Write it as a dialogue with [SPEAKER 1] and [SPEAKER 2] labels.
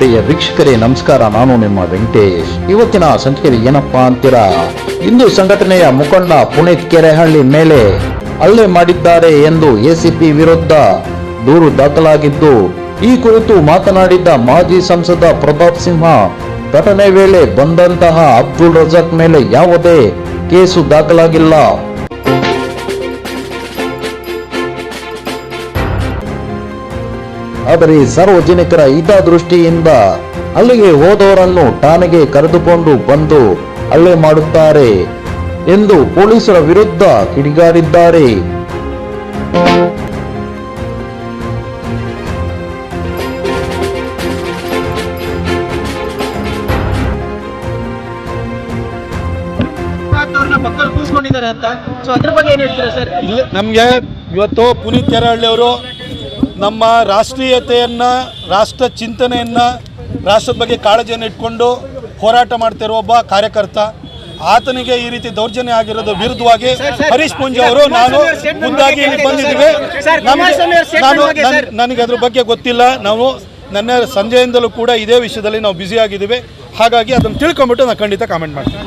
[SPEAKER 1] ಪ್ರಿಯ ವೀಕ್ಷಕರೇ, ನಮಸ್ಕಾರ. ನಾನು ನಿಮ್ಮ ವೆಂಕಟೇಶ್. ಇವತ್ತಿನ ಸಂಚಿಕೆಯಲ್ಲಿ ಏನಪ್ಪಾ ಅಂತೀರಾ? ಇಂದು ಸಂಘಟನೆಯ ಮುಖಂಡ ಪುನೀತ್ ಕೆರೆಹಳ್ಳಿ ಮೇಲೆ ಹಲ್ಲೆ ಮಾಡಿದ್ದಾರೆ ಎಂದು ಎಸಿಪಿ ವಿರುದ್ಧ ದೂರು ದಾಖಲಾಗಿದ್ದು, ಈ ಕುರಿತು ಮಾತನಾಡಿದ್ದ ಮಾಜಿ ಸಂಸದ ಪ್ರತಾಪ್ ಸಿಂಹ, ಘಟನೆ ವೇಳೆ ಬಂದಂತಹ ಅಬ್ದುಲ್ ರಜಾಕ್ ಮೇಲೆ ಯಾವುದೇ ಕೇಸು ದಾಖಲಾಗಿಲ್ಲ. ಆದರೆ ಸಾರ್ವಜನಿಕರ ಹಿತದೃಷ್ಟಿಯಿಂದ ಅಲ್ಲಿಗೆ ಹೋದವರನ್ನು ಠಾಣೆಗೆ ಕರೆದುಕೊಂಡು ಬಂದು ಹಲ್ಲೆ ಮಾಡುತ್ತಾರೆ ಎಂದು ಪೊಲೀಸರ ವಿರುದ್ಧ ಕಿಡಿಗಾರಿದ್ದಾರೆ.
[SPEAKER 2] ಅಂತ. ಸೊ ಅದ್ರ ಬಗ್ಗೆ ಏನ್ ಹೇಳ್ತೀರಾ ಸರ್?
[SPEAKER 3] ನಮಗೆ ಇವತ್ತು ಪುನೀತ್ ಕೆರಹಳ್ಳಿ ಅವರು ನಮ್ಮ ರಾಷ್ಟ್ರೀಯತೆಯನ್ನು ರಾಷ್ಟ್ರ ಚಿಂತನೆಯನ್ನು ರಾಷ್ಟ್ರದ ಬಗ್ಗೆ ಕಾಳಜಿಯನ್ನು ಇಟ್ಕೊಂಡು ಹೋರಾಟ ಮಾಡ್ತಿರೋ ಒಬ್ಬ ಕಾರ್ಯಕರ್ತ ಆತನಿಗೆ ಈ ರೀತಿ ದೌರ್ಜನ್ಯ ಆಗಿರೋದು ವಿರುದ್ಧವಾಗಿ ಹರೀಶ್ ಪುಂಜಿ ಅವರು ನಾನು ಮುಂದಾಗಿ ಇಲ್ಲಿ ಬಂದಿದ್ದೀವಿ. ನನ್- ನನಗೆ ಅದ್ರ ಬಗ್ಗೆ ಗೊತ್ತಿಲ್ಲ. ನಾವು ನನ್ನ ಸಂಜೆಯಿಂದಲೂ ಕೂಡ ಇದೇ ವಿಷಯದಲ್ಲಿ ನಾವು ಬ್ಯುಸಿಯಾಗಿದ್ದೀವಿ ಹಾಗಾಗಿ ಅದನ್ನು ತಿಳ್ಕೊಂಬಿಟ್ಟು ನಾನು ಖಂಡಿತ ಕಾಮೆಂಟ್ ಮಾಡ್ತೀನಿ.